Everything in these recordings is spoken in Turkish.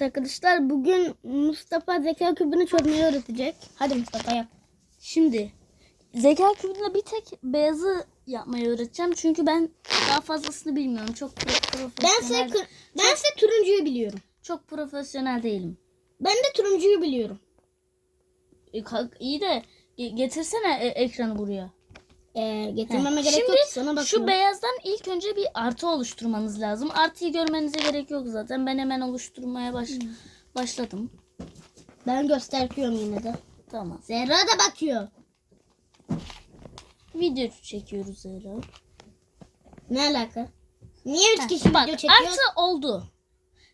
Evet arkadaşlar bugün Mustafa zeka kübünü çözmeyi öğretecek. Hadi Mustafa yap. Şimdi zeka kübünde bir tek beyazı yapmayı öğreteceğim. Çünkü ben daha fazlasını bilmiyorum. Çok pro- Ben profesyonel, size, kır- ben size turuncuyu biliyorum. çok profesyonel değilim. Ben de turuncuyu biliyorum. E, İyi de ge- getirsene e- ekranı buraya. Ee, getirmeme gerek Şimdi yok. Sana. Şu beyazdan ilk önce bir artı oluşturmanız lazım. Artıyı görmenize gerek yok zaten. Ben hemen oluşturmaya baş Hmm. başladım. Ben göstertiyorum yine de. Tamam. Zehra da bakıyor. Video çekiyoruz Zehra. Ne alaka? Niye üç kişi Bak video çekiyor? artı oldu.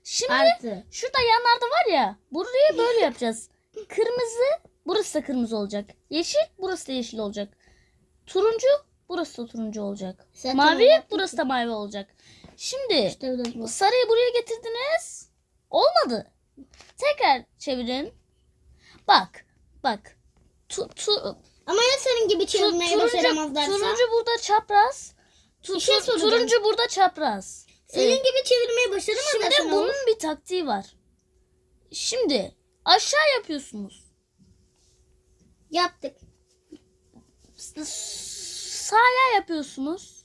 Şimdi Artı. şurada yanlarda var ya. Burayı böyle yapacağız. Kırmızı burası da kırmızı olacak. Yeşil burası da yeşil olacak. Turuncu burası da turuncu olacak. Zaten mavi burası da mavi olacak. Şimdi İşte bu sarıyı buraya getirdiniz. Olmadı. Tekrar çevirin. Bak. Bak. Tu, tu, Ama ya senin gibi tu- çevirmeyi başaramazlarsa? turuncu burada çapraz. Tu, Bir şey soracağım. turuncu burada çapraz. Senin Evet. gibi çevirmeyi başaramazlarsa Şimdi ne olur? bunun bir taktiği var. Şimdi aşağı yapıyorsunuz. Yaptık. Sağa yapıyorsunuz.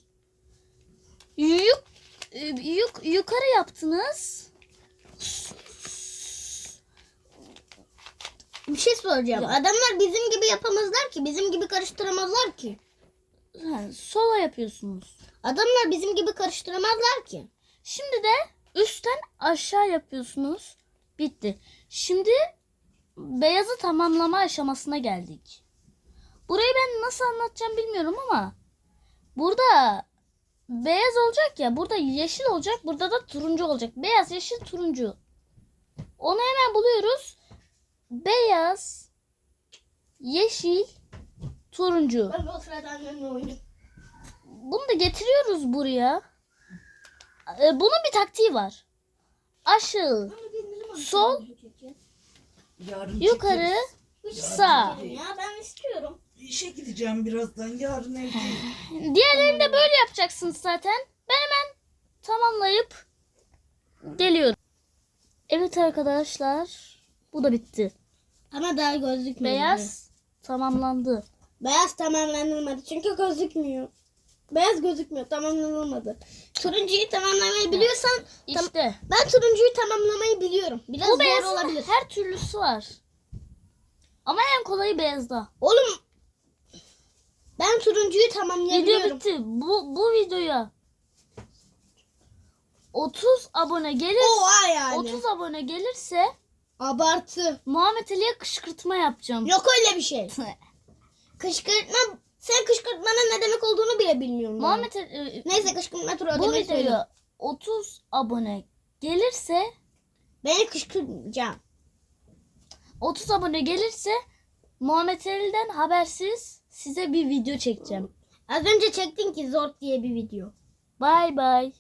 Yuk, e, yuk, yukarı yaptınız. Bir şey soracağım. Ya. Adamlar bizim gibi yapamazlar ki. Bizim gibi karıştıramazlar ki. Ha, sola yapıyorsunuz. Adamlar bizim gibi karıştıramazlar ki. Şimdi de üstten aşağı yapıyorsunuz. Bitti. Şimdi beyazı tamamlama aşamasına geldik. Burayı ben nasıl anlatacağım bilmiyorum ama burada beyaz olacak ya burada yeşil olacak burada da turuncu olacak. Beyaz, yeşil, turuncu. Onu hemen buluyoruz. Beyaz, yeşil, turuncu. Ben o sırada annemle. Bunu da getiriyoruz buraya. Ee, bunun bir taktiği var. Aşağı, Sol. Yarın yukarı, çekeriz. sağ. Ya ben istiyorum. İşe gideceğim birazdan. Yarın evdeyim. Diğerlerini de böyle yapacaksınız zaten. Ben hemen tamamlayıp geliyorum. Evet arkadaşlar. Bu da bitti. Ama daha gözükmüyor. Beyaz tamamlandı. Beyaz tamamlanılmadı çünkü gözükmüyor. Beyaz gözükmüyor tamamlanılmadı. Turuncuyu tamamlamayı biliyorsan tam- İşte. ben turuncuyu tamamlamayı biliyorum. Biraz Bu zor beyaz olabilir. her türlüsü var. Ama en kolayı beyazda. Oğlum ben turuncuyu Video tamamlayabiliyorum. bitti. Bu, bu videoya 30 abone gelir. Oha yani. 30 abone gelirse Abartı. Muhammed Ali'ye kışkırtma yapacağım. Yok öyle bir şey. Kışkırtma sen kışkırtmanın ne demek olduğunu bile bilmiyorum. daha. Muhammed Ali, Neyse kışkırtma turu bu demek söyle. videoya 30 abone gelirse Beni kışkırtacağım. 30 abone gelirse Muhammed Ali'den habersiz size bir video çekeceğim. Az önce çektin ki zor diye bir video. Bay bay.